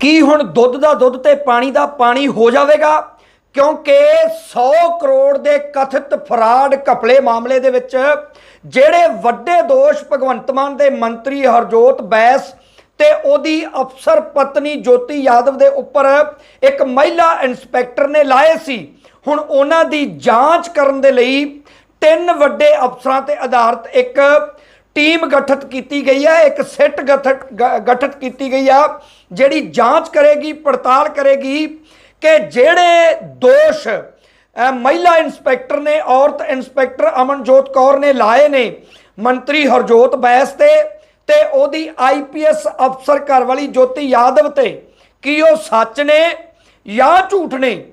ਕੀ ਹੁਣ ਦੁੱਧ ਦਾ ਦੁੱਧ ਤੇ ਪਾਣੀ ਦਾ ਪਾਣੀ ਹੋ ਜਾਵੇਗਾ? ਕਿਉਂਕਿ 100 ਕਰੋੜ ਦੇ ਕਥਿਤ ਫਰਾਡ ਘਪਲੇ ਮਾਮਲੇ ਦੇ ਵਿੱਚ ਜਿਹੜੇ ਵੱਡੇ ਦੋਸ਼ ਭਗਵੰਤ ਮਾਨ ਦੇ ਮੰਤਰੀ ਹਰਜੋਤ ਬੈਸ ਤੇ ਉਹਦੀ ਅਫਸਰ ਪਤਨੀ ਜੋਤੀ ਯਾਦਵ ਦੇ ਉੱਪਰ ਇੱਕ ਮਹਿਲਾ ਇਨਸਪੈਕਟਰ ਨੇ ਲਾਏ ਸੀ। ਹੁਣ ਉਹਨਾਂ ਦੀ ਜਾਂਚ ਕਰਨ ਦੇ ਲਈ ਤਿੰਨ ਵੱਡੇ ਅਫਸਰਾਂ ਤੇ ਆਧਾਰਿਤ ਇੱਕ ਟੀਮ ਗਠਿਤ ਕੀਤੀ ਗਈ ਹੈ, ਇੱਕ ਸਿੱਟ ਗਠਿਤ, ਗ- ਗਠਿਤ ਕੀਤੀ ਗਈ ਆ, ਜਿਹੜੀ ਜਾਂਚ ਕਰੇਗੀ, ਪੜਤਾਲ ਕਰੇਗੀ ਕਿ ਜਿਹੜੇ ਦੋਸ਼ ਮਹਿਲਾ ਇਨਸਪੈਕਟਰ ਨੇ, ਔਰਤ ਇਨਸਪੈਕਟਰ ਅਮਨਜੋਤ ਕੌਰ ਨੇ ਲਾਏ ਨੇ, ਮੰਤਰੀ ਹਰਜੋਤ ਬੈਸ ਤੇ ਤੇ ਉਹਦੀ ਆਈਪੀਐਸ ਅਫਸਰ ਘਰ ਵਾਲੀ ਜੋਤੀ ਯਾਦਵ ਤੇ, ਕੀ ਉਹ ਸੱਚ ਨੇ ਜਾਂ ਝੂਠ ਨੇ?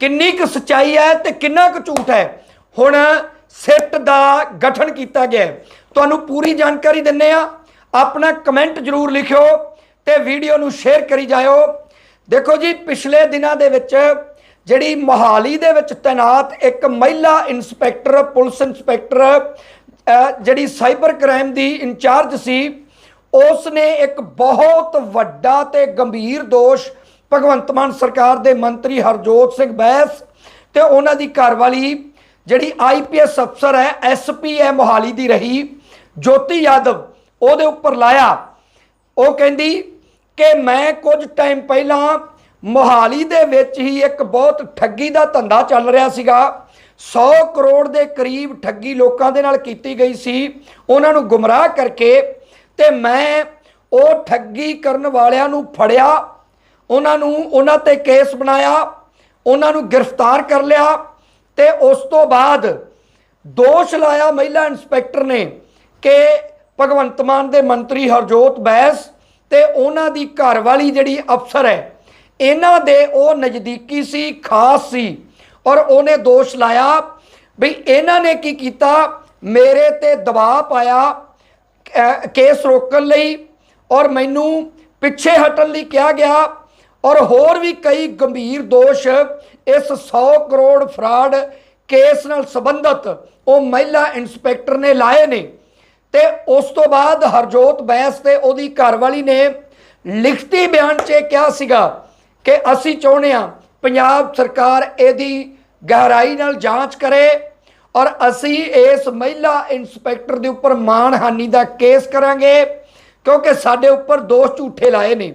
ਕਿੰਨੀ ਕੁ ਸਚਾਈ ਹੈ ਤੇ ਕਿੰਨਾ ਕੁ ਝੂਠ ਹੈ? ਹੁਣ ਸਿੱਟ ਦਾ ਗਠਨ ਕੀਤਾ ਗਿਆ ਤੁਹਾਨੂੰ ਪੂਰੀ ਜਾਣਕਾਰੀ ਦਿੰਨੇ ਆ। ਆਪਣਾ ਕਮੈਂਟ ਜਰੂਰ ਲਿਖਿਓ ਤੇ ਵੀਡੀਓ ਨੂੰ ਸ਼ੇਅਰ ਕਰੀ ਜਾਇਓ। ਦੇਖੋ ਜੀ, ਪਿਛਲੇ ਦਿਨਾਂ ਦੇ ਵਿੱਚ ਜਿਹੜੀ ਮੋਹਾਲੀ ਦੇ ਵਿੱਚ ਤੈਨਾਤ ਇੱਕ ਮਹਿਲਾ ਇਨਸਪੈਕਟਰ ਪੁਲਿਸ ਇਨਸਪੈਕਟਰ ਜਿਹੜੀ ਸਾਈਬਰ ਕ੍ਰਾਈਮ ਦੀ ਇੰਚਾਰਜ ਸੀ ਉਸ ਨੇ ਇੱਕ ਬਹੁਤ ਵੱਡਾ ਤੇ ਗੰਭੀਰ ਦੋਸ਼ ਭਗਵੰਤ ਮਾਨ ਸਰਕਾਰ ਦੇ ਮੰਤਰੀ ਹਰਜੋਤ ਸਿੰਘ ਬੈਸ ਤੇ ਉਹਨਾਂ ਦੀ ਘਰਵਾਲੀ ਜਿਹੜੀ ਆਈਪੀਐਸ ਅਫਸਰ ਹੈ ਐਸਪੀ ਹੈ ਮੋਹਾਲੀ ਦੀ ਰਹੀ। ਜੋਤੀ ਯਾਦਵ ਉਹਦੇ ਉੱਪਰ ਲਾਇਆ। ਉਹ ਕਹਿੰਦੀ ਕਿ ਮੈਂ ਕੁਝ ਟਾਈਮ ਪਹਿਲਾਂ ਮੋਹਾਲੀ ਦੇ ਵਿੱਚ ਹੀ ਇੱਕ ਬਹੁਤ ਠੱਗੀ ਦਾ ਧੰਦਾ ਚੱਲ ਰਿਹਾ ਸੀਗਾ। 100 ਕਰੋੜ ਦੇ ਕਰੀਬ ਠੱਗੀ ਲੋਕਾਂ ਦੇ ਨਾਲ ਕੀਤੀ ਗਈ ਸੀ। ਉਹਨਾਂ ਨੂੰ ਗੁੰਮਰਾਹ ਕਰਕੇ ਤੇ ਮੈਂ ਉਹ ਠੱਗੀ ਕਰਨ ਵਾਲਿਆਂ ਨੂੰ ਫੜਿਆ। ਉਹਨਾਂ ਨੂੰ ਉਹਨਾਂ ਤੇ ਕੇਸ ਬਣਾਇਆ। ਉਹਨਾਂ ਨੂੰ ਗ੍ਰਿਫਤਾਰ ਕਰ ਲਿਆ ਤੇ ਉਸ ਤੋਂ ਬਾਅਦ ਦੋਸ਼ ਲਾਇਆ ਮਹਿਲਾ ਇਨਸਪੈਕਟਰ ਨੇ। ਕਿ ਭਗਵੰਤ ਮਾਨ ਦੇ ਮੰਤਰੀ ਹਰਜੋਤ ਬੈਸ ਤੇ ਉਹਨਾਂ ਦੀ ਘਰਵਾਲੀ ਜਿਹੜੀ ਅਫਸਰ ਹੈ, ਇਹਨਾਂ ਦੇ ਉਹ ਨਜ਼ਦੀਕੀ ਸੀ, ਖਾਸ ਸੀ ਔਰ ਉਹਨੇ ਦੋਸ਼ ਲਾਇਆ ਵੀ ਇਹਨਾਂ ਨੇ ਕੀ ਕੀਤਾ, ਮੇਰੇ ਤੇ ਦਬਾਅ ਪਾਇਆ ਕੇਸ ਰੋਕਣ ਲਈ ਔਰ ਮੈਨੂੰ ਪਿੱਛੇ ਹਟਣ ਲਈ ਕਿਹਾ ਗਿਆ ਔਰ ਹੋਰ ਵੀ ਕਈ ਗੰਭੀਰ ਦੋਸ਼ ਇਸ 100 ਕਰੋੜ ਫਰਾਡ ਕੇਸ ਨਾਲ ਸੰਬੰਧਿਤ ਉਹ ਮਹਿਲਾ ਇਨਸਪੈਕਟਰ ਨੇ ਲਾਏ ਨੇ। ਤੇ ਉਸ ਤੋਂ ਬਾਅਦ ਹਰਜੋਤ ਬੈਂਸ ਤੇ ਉਹਦੀ ਘਰਵਾਲੀ ਨੇ ਲਿਖਤੀ ਬਿਆਨ 'ਚ ਇਹ ਕਿਹਾ ਸੀਗਾ ਕਿ ਅਸੀਂ ਚਾਹੁੰਦੇ ਹਾਂ ਪੰਜਾਬ ਸਰਕਾਰ ਇਹਦੀ ਗਹਿਰਾਈ ਨਾਲ ਜਾਂਚ ਕਰੇ ਔਰ ਅਸੀਂ ਇਸ ਮਹਿਲਾ ਇਨਸਪੈਕਟਰ ਦੇ ਉੱਪਰ ਮਾਣਹਾਨੀ ਦਾ ਕੇਸ ਕਰਾਂਗੇ, ਕਿਉਂਕਿ ਸਾਡੇ ਉੱਪਰ ਦੋਸ਼ ਝੂਠੇ ਲਾਏ ਨੇ।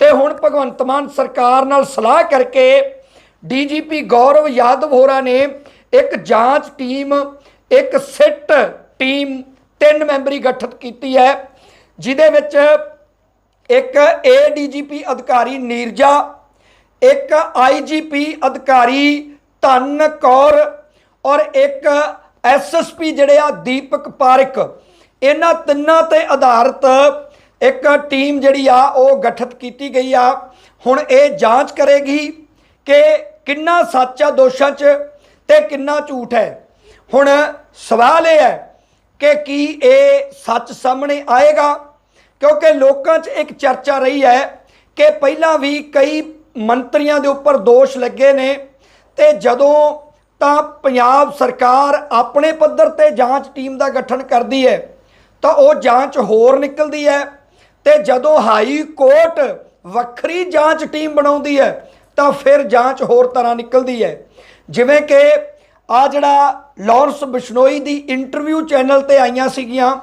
ਤੇ ਹੁਣ ਭਗਵੰਤ ਮਾਨ ਸਰਕਾਰ ਨਾਲ ਸਲਾਹ ਕਰਕੇ ਡੀਜੀਪੀ ਗੌਰਵ ਯਾਦਵ ਹੋਰਾਂ ਨੇ ਇੱਕ ਜਾਂਚ ਟੀਮ, ਇੱਕ ਸਿੱਟ ਟੀਮ ਤਿੰਨ ਮੈਂਬਰੀ ਗਠਿਤ ਕੀਤੀ ਹੈ, ਜਿਹਦੇ ਵਿੱਚ ਇੱਕ ਏਡੀਜੀਪੀ ਅਧਿਕਾਰੀ ਨੀਰਜਾ, ਇੱਕ ਆਈਜੀਪੀ ਅਧਿਕਾਰੀ ਧੰਨ ਕੌਰ ਔਰ ਇੱਕ ਐਸਐਸਪੀ ਜਿਹੜੇ ਆ ਦੀਪਕ ਪਾਰਿਕ। ਇਹਨਾਂ ਤਿੰਨਾਂ ਤੇ ਆਧਾਰਿਤ ਇੱਕ ਟੀਮ ਜਿਹੜੀ ਆ, ਉਹ ਗਠਿਤ ਕੀਤੀ ਗਈ ਆ। ਹੁਣ ਇਹ ਜਾਂਚ ਕਰੇਗੀ ਕਿ ਕਿੰਨਾ ਸੱਚ ਆ ਦੋਸ਼ਾਂ 'ਚ ਤੇ ਕਿੰਨਾ ਝੂਠ ਹੈ। ਹੁਣ ਸਵਾਲ ਇਹ ਹੈ ਕਿ ਕੀ ਇਹ ਸੱਚ ਸਾਹਮਣੇ ਆਏਗਾ? ਕਿਉਂਕਿ ਲੋਕਾਂ 'ਚ ਇੱਕ ਚਰਚਾ ਰਹੀ ਹੈ ਕਿ ਪਹਿਲਾਂ ਵੀ ਕਈ ਮੰਤਰੀਆਂ ਦੇ ਉੱਪਰ ਦੋਸ਼ ਲੱਗੇ ਨੇ ਤੇ ਜਦੋਂ ਤਾਂ ਪੰਜਾਬ ਸਰਕਾਰ ਆਪਣੇ ਪੱਧਰ ਤੇ ਜਾਂਚ ਟੀਮ ਦਾ ਗਠਨ ਕਰਦੀ ਹੈ, ਤਾਂ ਉਹ ਜਾਂਚ ਹੋਰ ਨਿਕਲਦੀ ਹੈ ਤੇ ਜਦੋਂ ਹਾਈ ਕੋਰਟ ਵੱਖਰੀ ਜਾਂਚ ਟੀਮ ਬਣਾਉਂਦੀ ਹੈ, ਤਾਂ ਫਿਰ ਜਾਂਚ ਹੋਰ ਤਰ੍ਹਾਂ ਨਿਕਲਦੀ ਹੈ। ਜਿਵੇਂ ਕਿ ਆ ਜਿਹੜਾ ਲਾਰੈਂਸ ਬਿਸ਼ਨੋਈ ਦੀ ਇੰਟਰਵਿਊ ਚੈਨਲ ਤੇ ਆਈਆਂ ਸੀਗੀਆਂ,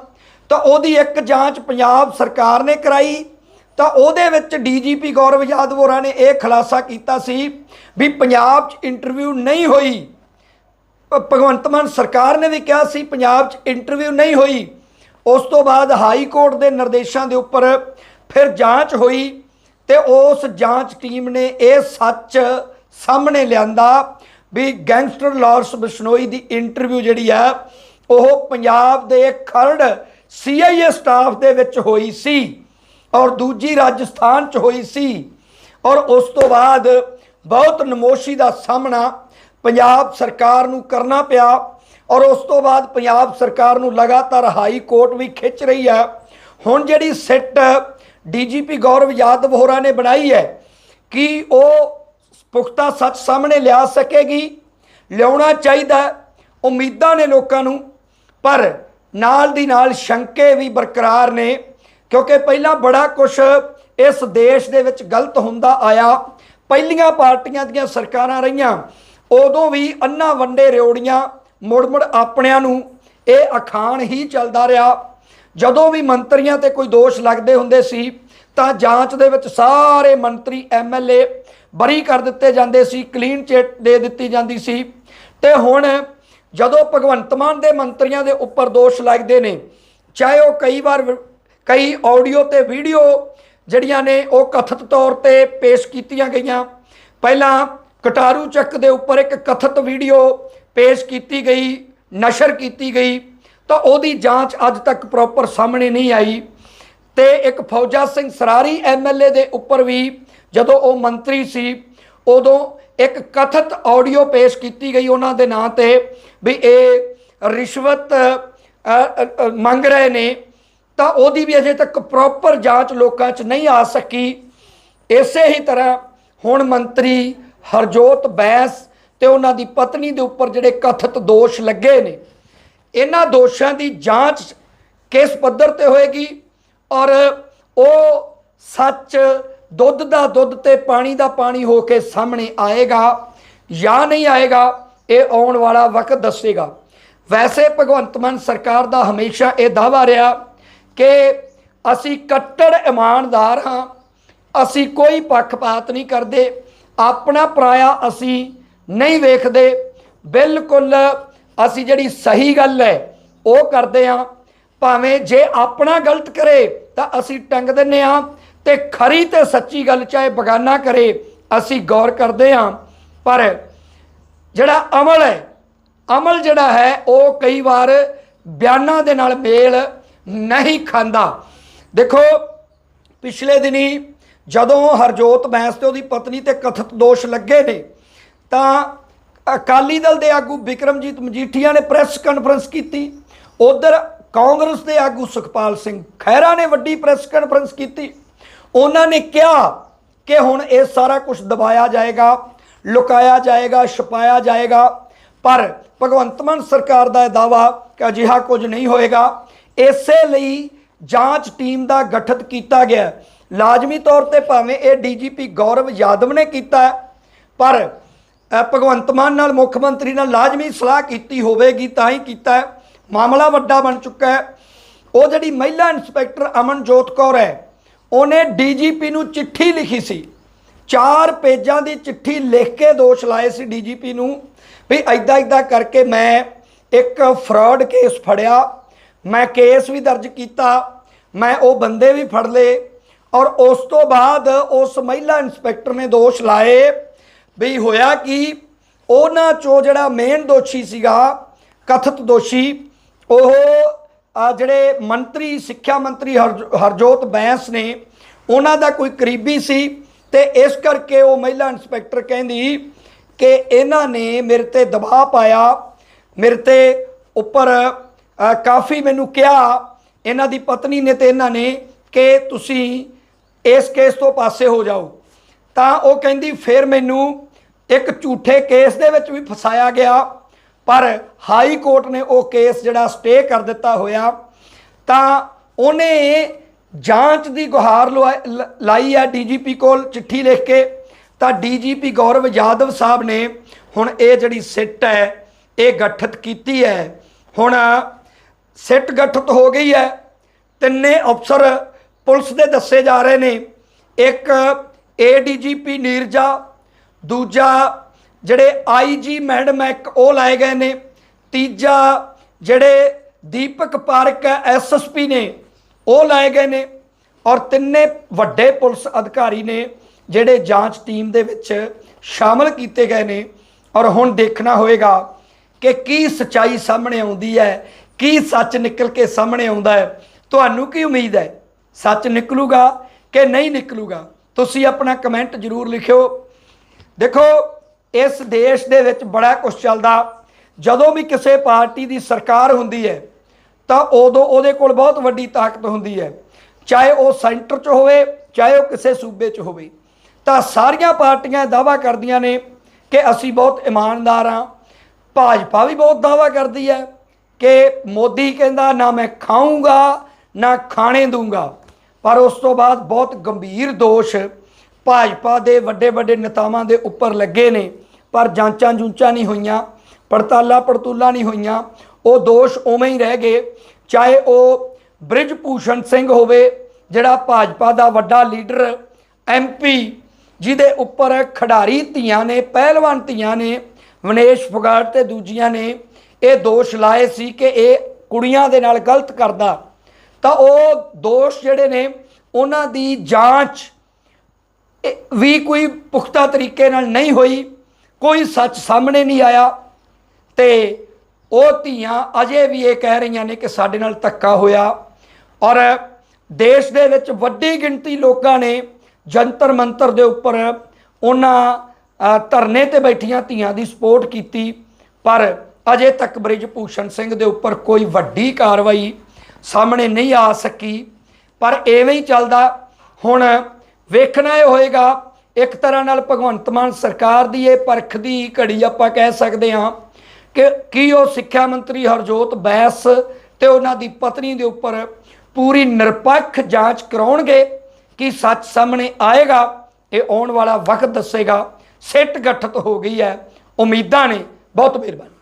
ਤਾਂ ਉਹਦੀ ਇੱਕ ਜਾਂਚ ਪੰਜਾਬ ਸਰਕਾਰ ਨੇ ਕਰਾਈ, ਤਾਂ ਉਹਦੇ ਵਿੱਚ ਡੀਜੀਪੀ ਗੌਰਵ ਯਾਦਵ ਹੋਰਾਂ ਨੇ ਇਹ ਖੁਲਾਸਾ ਕੀਤਾ ਸੀ ਵੀ ਪੰਜਾਬ 'ਚ ਇੰਟਰਵਿਊ ਨਹੀਂ ਹੋਈ। ਭਗਵੰਤ ਮਾਨ ਸਰਕਾਰ ਨੇ ਵੀ ਕਿਹਾ ਸੀ ਪੰਜਾਬ 'ਚ ਇੰਟਰਵਿਊ ਨਹੀਂ ਹੋਈ। ਉਸ ਤੋਂ ਬਾਅਦ ਹਾਈ ਕੋਰਟ ਦੇ ਨਿਰਦੇਸ਼ਾਂ ਦੇ ਉੱਪਰ ਫਿਰ ਜਾਂਚ ਹੋਈ ਤੇ ਉਸ ਜਾਂਚ ਟੀਮ ਨੇ ਇਹ ਸੱਚ ਸਾਹਮਣੇ ਲਿਆਂਦਾ ਵੀ ਗੈਂਗਸਟਰ ਲਾਰੈਂਸ ਬਿਸ਼ਨੋਈ ਦੀ ਇੰਟਰਵਿਊ ਜਿਹੜੀ ਆ, ਉਹ ਪੰਜਾਬ ਦੇ ਖਰੜ ਸੀਆਈਏ ਸਟਾਫ ਦੇ ਵਿੱਚ ਹੋਈ ਸੀ ਔਰ ਦੂਜੀ ਰਾਜਸਥਾਨ 'ਚ ਹੋਈ ਸੀ ਔਰ ਉਸ ਤੋਂ ਬਾਅਦ ਬਹੁਤ ਨਮੋਸ਼ੀ ਦਾ ਸਾਹਮਣਾ ਪੰਜਾਬ ਸਰਕਾਰ ਨੂੰ ਕਰਨਾ ਪਿਆ ਔਰ ਉਸ ਤੋਂ ਬਾਅਦ ਪੰਜਾਬ ਸਰਕਾਰ ਨੂੰ ਲਗਾਤਾਰ ਹਾਈ ਕੋਰਟ ਵੀ ਖਿੱਚ ਰਹੀ ਹੈ ਹੁਣ ਜਿਹੜੀ ਸਿੱਟ ਡੀਜੀਪੀ ਗੌਰਵ ਯਾਦਵ ਹੋਰਾਂ ਨੇ ਬਣਾਈ ਹੈ ਕਿ ਉਹ ਪੁਖਤਾ ਸੱਚ ਸਾਹਮਣੇ ਲਿਆ ਸਕੇਗੀ। ਲਿਆਉਣਾ ਚਾਹੀਦਾ ਉਮੀਦਾਂ ਨੇ ਲੋਕਾਂ ਨੂੰ। ਪਰ ਨਾਲ ਦੀ ਨਾਲ ਸ਼ੰਕੇ ਵੀ ਬਰਕਰਾਰ ਨੇ। ਕਿਉਂਕਿ ਪਹਿਲਾਂ ਬੜਾ ਕੁਝ ਇਸ ਦੇਸ਼ ਦੇ ਵਿੱਚ ਗਲਤ ਹੁੰਦਾ ਆਇਆ। ਪਹਿਲੀਆਂ ਪਾਰਟੀਆਂ ਦੀਆਂ ਸਰਕਾਰਾਂ ਰਹੀਆਂ। ਉਦੋਂ ਵੀ ਅੰਨਾ ਵੰਡੇ ਰਿਓੜੀਆਂ ਮੁੜ ਮੁੜ ਆਪਣਿਆਂ ਨੂੰ। ਇਹ ਅਖਾਣ ਹੀ ਚੱਲਦਾ ਰਿਹਾ। ਜਦੋਂ ਵੀ ਮੰਤਰੀਆਂ ਤੇ ਕੋਈ ਦੋਸ਼ ਲੱਗਦੇ ਹੁੰਦੇ ਸੀ, ਤਾਂ ਜਾਂਚ ਦੇ ਵਿੱਚ ਸਾਰੇ ਮੰਤਰੀ ਐਮਐਲਏ ਬਰੀ ਕਰ ਦਿੱਤੇ ਜਾਂਦੇ ਸੀ ਕਲੀਨ ਚਿੱਟ ਦੇ ਦਿੱਤੀ ਜਾਂਦੀ ਸੀ। ਤੇ ਹੁਣ ਜਦੋਂ ਭਗਵੰਤ ਮਾਨ ਦੇ ਮੰਤਰੀਆਂ ਦੇ ਉੱਪਰ ਦੋਸ਼ ਲੱਗਦੇ ਨੇ, ਚਾਹੇ ਉਹ ਕਈ ਵਾਰ ਕਈ ਆਡੀਓ ਤੇ ਵੀਡੀਓ ਜਿਹੜੀਆਂ ਨੇ, ਉਹ ਕਥਿਤ ਤੌਰ ਤੇ ਪੇਸ਼ ਕੀਤੀਆਂ ਗਈਆਂ। ਪਹਿਲਾਂ ਕਟਾਰੂ ਚੱਕ ਦੇ ਉੱਪਰ ਇੱਕ ਕਥਿਤ ਵੀਡੀਓ ਪੇਸ਼ ਕੀਤੀ ਗਈ, ਨਸ਼ਰ ਕੀਤੀ ਗਈ। ਤਾਂ ਉਹਦੀ ਜਾਂਚ ਅੱਜ ਤੱਕ ਪ੍ਰੋਪਰ ਸਾਹਮਣੇ ਨਹੀਂ ਆਈ। ਤੇ ਇੱਕ ਫੌਜਾ ਸਿੰਘ ਸਰਾਰੀ ਐਮਐਲਏ ਦੇ ਉੱਪਰ ਵੀ ਜਦੋਂ ਉਹ ਮੰਤਰੀ ਸੀ, ਉਦੋਂ ਇੱਕ ਕਥਿਤ ਆਡੀਓ ਪੇਸ਼ ਕੀਤੀ ਗਈ ਉਹਨਾਂ ਦੇ ਨਾਂ ਤੇ ਵੀ ਇਹ ਰਿਸ਼ਵਤ ਮੰਗ ਰਹੇ ਨੇ, ਤਾਂ ਉਹਦੀ ਵੀ ਅਜੇ ਤੱਕ ਪ੍ਰੋਪਰ ਜਾਂਚ ਲੋਕਾਂ 'ਚ ਨਹੀਂ ਆ ਸਕੀ। ਇਸੇ ਹੀ ਤਰ੍ਹਾਂ ਹੁਣ ਮੰਤਰੀ ਹਰਜੋਤ ਬੈਂਸ ਤੇ ਉਹਨਾਂ ਦੀ ਪਤਨੀ ਦੇ ਉੱਪਰ ਜਿਹੜੇ ਕਥਿਤ ਦੋਸ਼ ਲੱਗੇ ਨੇ, ਇਹਨਾਂ ਦੋਸ਼ਾਂ ਦੀ ਜਾਂਚ ਕਿਸ ਪੱਧਰ ਤੇ ਹੋਏਗੀ ਔਰ ਉਹ ਸੱਚ ਦੁੱਧ ਦਾ ਦੁੱਧ ਤੇ ਪਾਣੀ ਦਾ ਪਾਣੀ ਹੋ ਕੇ ਸਾਹਮਣੇ ਆਏਗਾ ਜਾਂ ਨਹੀਂ ਆਏਗਾ, ਇਹ ਆਉਣ ਵਾਲਾ ਵਕਤ ਦੱਸੇਗਾ। ਵੈਸੇ ਭਗਵੰਤ ਮਾਨ ਸਰਕਾਰ ਦਾ ਹਮੇਸ਼ਾ ਇਹ ਦਾਵਾ ਰਿਹਾ ਕਿ ਅਸੀਂ ਕੱਟੜ ਇਮਾਨਦਾਰ ਹਾਂ, ਅਸੀਂ ਕੋਈ ਪੱਖਪਾਤ ਨਹੀਂ ਕਰਦੇ, ਆਪਣਾ ਪਰਾਇਆ ਅਸੀਂ ਨਹੀਂ ਵੇਖਦੇ। ਬਿਲਕੁਲ ਅਸੀਂ ਜਿਹੜੀ ਸਹੀ ਗੱਲ ਹੈ, ਉਹ ਕਰਦੇ ਹਾਂ। ਭਾਵੇਂ ਜੇ ਆਪਣਾ ਗਲਤ ਕਰੇ, ਤਾਂ ਅਸੀਂ ਟੰਗ ਦਿੰਨੇ ਆ ਤੇ ਖਰੀ ਤੇ ਸੱਚੀ ਗੱਲ ਚਾਹੇ ਬਗਾਨਾ ਕਰੇ, ਅਸੀਂ ਗੌਰ ਕਰਦੇ ਹਾਂ। ਪਰ ਜਿਹੜਾ ਅਮਲ ਹੈ, ਅਮਲ ਜਿਹੜਾ ਹੈ, ਉਹ ਕਈ ਵਾਰ ਬਿਆਨਾਂ ਦੇ ਨਾਲ ਮੇਲ ਨਹੀਂ ਖਾਂਦਾ। ਦੇਖੋ, ਪਿਛਲੇ ਦਿਨੀ ਜਦੋਂ ਹਰਜੋਤ ਬੈਂਸ ਤੇ ਉਹਦੀ ਪਤਨੀ ਤੇ ਕਥਿਤ ਦੋਸ਼ ਲੱਗੇ ਨੇ, ਤਾਂ ਅਕਾਲੀ ਦਲ ਦੇ ਆਗੂ ਵਿਕਰਮਜੀਤ ਮਜੀਠੀਆ ਨੇ ਪ੍ਰੈਸ ਕਾਨਫਰੰਸ ਕੀਤੀ। ਉਧਰ ਕਾਂਗਰਸ ਦੇ ਆਗੂ ਸੁਖਪਾਲ ਸਿੰਘ ਖਹਿਰਾ ਨੇ ਵੱਡੀ ਪ੍ਰੈਸ ਕਾਨਫਰੰਸ ਕੀਤੀ। ਉਹਨਾਂ ਨੇ ਕਿਹਾ ਕਿ ਹੁਣ ਇਹ ਸਾਰਾ ਕੁਝ ਦਬਾਇਆ ਜਾਏਗਾ, ਲੁਕਾਇਆ ਜਾਏਗਾ, ਛਪਾਇਆ ਜਾਏਗਾ। ਪਰ ਭਗਵੰਤ ਮਾਨ ਸਰਕਾਰ ਦਾ ਇਹ ਦਾਵਾ ਕਿ ਅਜਿਹਾ ਕੁਝ ਨਹੀਂ ਹੋਏਗਾ। ਇਸੇ ਲਈ ਜਾਂਚ ਟੀਮ ਦਾ ਗਠਿਤ ਕੀਤਾ ਗਿਆ। ਲਾਜ਼ਮੀ ਤੌਰ ਤੇ ਭਾਵੇਂ ਇਹ ਡੀਜੀਪੀ ਗੌਰਵ ਯਾਦਵ ਨੇ ਕੀਤਾ ਪਰ ਭਗਵੰਤ ਮਾਨ ਨਾਲ ਮੁੱਖ ਮੰਤਰੀ ਨਾਲ ਲਾਜ਼ਮੀ ਸਲਾਹ ਕੀਤੀ ਹੋਵੇਗੀ, ਤਾਂ ਹੀ ਕੀਤਾ ਮਾਮਲਾ ਵੱਡਾ ਬਣ ਚੁੱਕਾ ਹੈ। ਉਹ ਜਿਹੜੀ ਮਹਿਲਾ ਇੰਸਪੈਕਟਰ ਅਮਨਜੋਤ ਕੌਰ ਹੈ ਉਹਨੇ ਡੀਜੀਪੀ ਨੂੰ ਚਿੱਠੀ ਲਿਖੀ ਸੀ। ਚਾਰ ਪੇਜਾਂ ਦੀ ਚਿੱਠੀ ਲਿਖ ਕੇ ਦੋਸ਼ ਲਾਏ ਸੀ ਡੀਜੀਪੀ ਨੂੰ ਵੀ ਐਦਾਂ ਐਦਾਂ ਕਰਕੇ ਮੈਂ ਇੱਕ ਫਰਾਡ ਕੇਸ ਫੜਿਆ, ਮੈਂ ਕੇਸ ਵੀ ਦਰਜ ਕੀਤਾ, ਮੈਂ ਉਹ ਬੰਦੇ ਵੀ ਫੜ ਲਏ ਔਰ ਉਸ ਤੋਂ ਬਾਅਦ ਉਸ ਮਹਿਲਾ ਇੰਸਪੈਕਟਰ ਨੇ ਦੋਸ਼ ਲਾਏ ਵੀ ਹੋਇਆ ਕਿ, ਉਹਨਾਂ ਚੋਂ ਜਿਹੜਾ ਮੇਨ ਦੋਸ਼ੀ ਸੀਗਾ, ਕਥਿਤ ਦੋਸ਼ੀ, ਉਹ ਜਿਹੜੇ ਮੰਤਰੀ, ਸਿੱਖਿਆ ਮੰਤਰੀ ਹਰਜ- ਹਰਜੋਤ ਬੈਂਸ ਨੇ, ਉਹਨਾਂ ਦਾ ਕੋਈ ਕਰੀਬੀ ਸੀ ਤੇ ਇਸ ਕਰਕੇ ਉਹ ਮਹਿਲਾ ਇੰਸਪੈਕਟਰ ਕਹਿੰਦੀ ਕਿ ਇਹਨਾਂ ਨੇ ਮੇਰੇ ਤੇ ਦਬਾਅ ਪਾਇਆ, ਮੇਰੇ ਤੇ ਉੱਪਰ ਕਾਫੀ ਮੈਨੂੰ ਕਿਹਾ, ਇਹਨਾਂ ਦੀ ਪਤਨੀ ਨੇ ਤੇ ਇਹਨਾਂ ਨੇ ਕਿ ਤੁਸੀਂ ਇਸ ਕੇਸ ਤੋਂ ਪਾਸੇ ਹੋ ਜਾਓ। ਤਾਂ ਉਹ ਕਹਿੰਦੀ, ਫਿਰ ਮੈਨੂੰ ਇੱਕ ਝੂਠੇ ਕੇਸ ਦੇ ਵਿੱਚ ਵੀ ਫਸਾਇਆ ਗਿਆ। ਪਰ ਹਾਈ ਕੋਰਟ ਨੇ ਉਹ ਕੇਸ ਜਿਹੜਾ ਸਟੇ ਕਰ ਦਿੱਤਾ ਹੋਇਆ, ਤਾਂ ਉਹਨੇ ਜਾਂਚ ਦੀ ਗੁਹਾਰ ਲੁਆ- ਲ- ਲਾਈ ਹੈ ਡੀਜੀਪੀ ਕੋਲ ਚਿੱਠੀ ਲਿਖ ਕੇ। ਤਾਂ ਡੀਜੀਪੀ ਗੌਰਵ ਯਾਦਵ ਸਾਹਿਬ ਨੇ ਹੁਣ ਇਹ ਜਿਹੜੀ ਸਿੱਟ ਹੈ, ਇਹ ਗਠਿਤ ਕੀਤੀ ਹੈ। ਹੁਣ ਸਿੱਟ ਗਠਿਤ ਹੋ ਗਈ ਹੈ। ਤਿੰਨੇ ਅਫਸਰ ਪੁਲਿਸ ਦੇ ਦੱਸੇ ਜਾ ਰਹੇ ਨੇ। ਇੱਕ ਏਡੀਜੀਪੀ ਨੀਰਜਾ, ਦੂਜਾ ਜਿਹੜੇ ਆਈਜੀ ਮੈਡਮ ਇੱਕ ਉਹ ਲਾਏ ਗਏ ਨੇ। ਤੀਜਾ ਜਿਹੜੇ ਦੀਪਕ ਪਾਰਕ ਐਸਐਸਪੀ ਨੇ, ਉਹ ਲਾਏ ਗਏ ਨੇ। ਔਰ ਤਿੰਨੇ ਵੱਡੇ ਪੁਲਿਸ ਅਧਿਕਾਰੀ ਨੇ, ਜਿਹੜੇ ਜਾਂਚ ਟੀਮ ਦੇ ਵਿੱਚ ਸ਼ਾਮਲ ਕੀਤੇ ਗਏ ਨੇ। ਔਰ ਹੁਣ ਦੇਖਣਾ ਹੋਏਗਾ ਕਿ ਕੀ ਸਚਾਈ ਸਾਹਮਣੇ ਆਉਂਦੀ ਹੈ, ਕੀ ਸੱਚ ਨਿਕਲ ਕੇ ਸਾਹਮਣੇ ਆਉਂਦਾ ਹੈ। ਤੁਹਾਨੂੰ ਕੀ ਉਮੀਦ ਹੈ? ਸੱਚ ਨਿਕਲੂਗਾ ਕਿ ਨਹੀਂ ਨਿਕਲੂਗਾ? ਤੁਸੀਂ ਆਪਣਾ ਕਮੈਂਟ ਜ਼ਰੂਰ ਲਿਖਿਓ। ਦੇਖੋ ਇਸ ਦੇਸ਼ ਦੇ ਵਿੱਚ ਬੜਾ ਕੁਝ ਚੱਲਦਾ। ਜਦੋਂ ਵੀ ਕਿਸੇ ਪਾਰਟੀ ਦੀ ਸਰਕਾਰ ਹੁੰਦੀ ਹੈ, ਤਾਂ ਉਦੋਂ ਉਹਦੇ ਕੋਲ ਬਹੁਤ ਵੱਡੀ ਤਾਕਤ ਹੁੰਦੀ ਹੈ। ਚਾਹੇ ਉਹ ਸੈਂਟਰ 'ਚ ਹੋਵੇ, ਚਾਹੇ ਉਹ ਕਿਸੇ ਸੂਬੇ 'ਚ ਹੋਵੇ। ਤਾਂ ਸਾਰੀਆਂ ਪਾਰਟੀਆਂ ਦਾਵਾ ਕਰਦੀਆਂ ਨੇ ਕਿ ਅਸੀਂ ਬਹੁਤ ਇਮਾਨਦਾਰ ਹਾਂ। ਭਾਜਪਾ ਵੀ ਬਹੁਤ ਦਾਵਾ ਕਰਦੀ ਹੈ ਕਿ ਮੋਦੀ ਕਹਿੰਦਾ, ਨਾ ਮੈਂ ਖਾਊਂਗਾ, ਨਾ ਖਾਣੇ ਦੂੰਗਾ। ਪਰ ਉਸ ਤੋਂ ਬਾਅਦ ਬਹੁਤ ਗੰਭੀਰ ਦੋਸ਼ ਭਾਜਪਾ ਦੇ ਵੱਡੇ ਵੱਡੇ ਨੇਤਾਵਾਂ ਦੇ ਉੱਪਰ ਲੱਗੇ ਨੇ, ਪਰ ਜਾਂਚਾਂ ਜੂੰਚਾਂ ਨਹੀਂ ਹੋਈਆਂ, ਪੜਤਾਲਾਂ ਪੜਤੂਲਾਂ ਨਹੀਂ ਹੋਈਆਂ, ਉਹ ਦੋਸ਼ ਉਵੇਂ ਹੀ ਰਹਿ ਗਏ, ਚਾਹੇ ਉਹ ਬ੍ਰਿਜ ਭੂਸ਼ਣ ਸਿੰਘ ਹੋਵੇ, ਜਿਹੜਾ ਭਾਜਪਾ ਦਾ ਵੱਡਾ ਲੀਡਰ ਐਮਪੀ ਜਿਹਦੇ ਉੱਪਰ ਖਿਡਾਰੀ ਧੀਆਂ ਨੇ, ਪਹਿਲਵਾਨ ਧੀਆਂ ਨੇ, ਵਿਨੇਸ਼ ਫੋਗਾਟ ਤੇ ਦੂਜੀਆਂ ਨੇ, ਇਹ ਦੋਸ਼ ਲਾਏ ਸੀ ਕਿ ਇਹ ਕੁੜੀਆਂ ਦੇ ਨਾਲ ਗਲਤ ਕਰਦਾ, ਤਾਂ ਉਹ ਦੋਸ਼ ਜਿਹੜੇ ਨੇ, ਉਹਨਾਂ ਦੀ ਜਾਂਚ ਵੀ ਕੋਈ ਪੁਖਤਾ ਤਰੀਕੇ ਨਾਲ ਨਹੀਂ ਹੋਈ, ਕੋਈ ਸੱਚ ਸਾਹਮਣੇ ਨਹੀਂ ਆਇਆ ਤੇ ਉਹ ਧੀਆਂ ਅਜੇ ਵੀ ਇਹ ਕਹਿ ਰਹੀਆਂ ਨੇ ਕਿ ਸਾਡੇ ਨਾਲ ਧੱਕਾ ਹੋਇਆ ਔਰ ਦੇਸ਼ ਦੇ ਵਿੱਚ ਵੱਡੀ ਗਿਣਤੀ ਲੋਕਾਂ ਨੇ ਜੰਤਰ ਮੰਤਰ ਦੇ ਉੱਪਰ ਉਹਨਾਂ ਧਰਨੇ ਤੇ ਬੈਠੀਆਂ ਧੀਆਂ ਦੀ ਸਪੋਰਟ ਕੀਤੀ, ਪਰ ਅਜੇ ਤੱਕ ਬ੍ਰਿਜ ਭੂਸ਼ਣ ਸਿੰਘ ਦੇ ਉੱਪਰ ਕੋਈ ਵੱਡੀ ਕਾਰਵਾਈ ਸਾਹਮਣੇ ਨਹੀਂ ਆ ਸਕੀ। ਪਰ ਐਵੇਂ ਹੀ ਚੱਲਦਾ, ਹੁਣ ਵੇਖਣਾ ਇਹ ਹੋਏਗਾ, ਇੱਕ ਤਰ੍ਹਾਂ ਨਾਲ ਭਗਵੰਤ ਮਾਨ ਸਰਕਾਰ ਦੀ ਇਹ ਪਰਖ ਦੀ ਘੜੀ ਆਪਾਂ ਕਹਿ ਸਕਦੇ ਹਾਂ ਕਿ ਕੀ ਉਹ ਸਿੱਖਿਆ ਮੰਤਰੀ ਹਰਜੋਤ ਬੈਸ ਤੇ ਉਹਨਾਂ ਦੀ ਪਤਨੀ ਦੇ ਉੱਪਰ ਪੂਰੀ ਨਿਰਪੱਖ ਜਾਂਚ ਕਰਾਉਣਗੇ ਕੀ ਸੱਚ ਸਾਹਮਣੇ ਆਏਗਾ, ਇਹ ਆਉਣ ਵਾਲਾ ਵਕਤ ਦੱਸੇਗਾ, ਸਿੱਟ ਗਠਿਤ ਹੋ ਗਈ ਹੈ। ਉਮੀਦਾਂ ਨੇ, ਬਹੁਤ ਮਿਹਰਬਾਨੀ।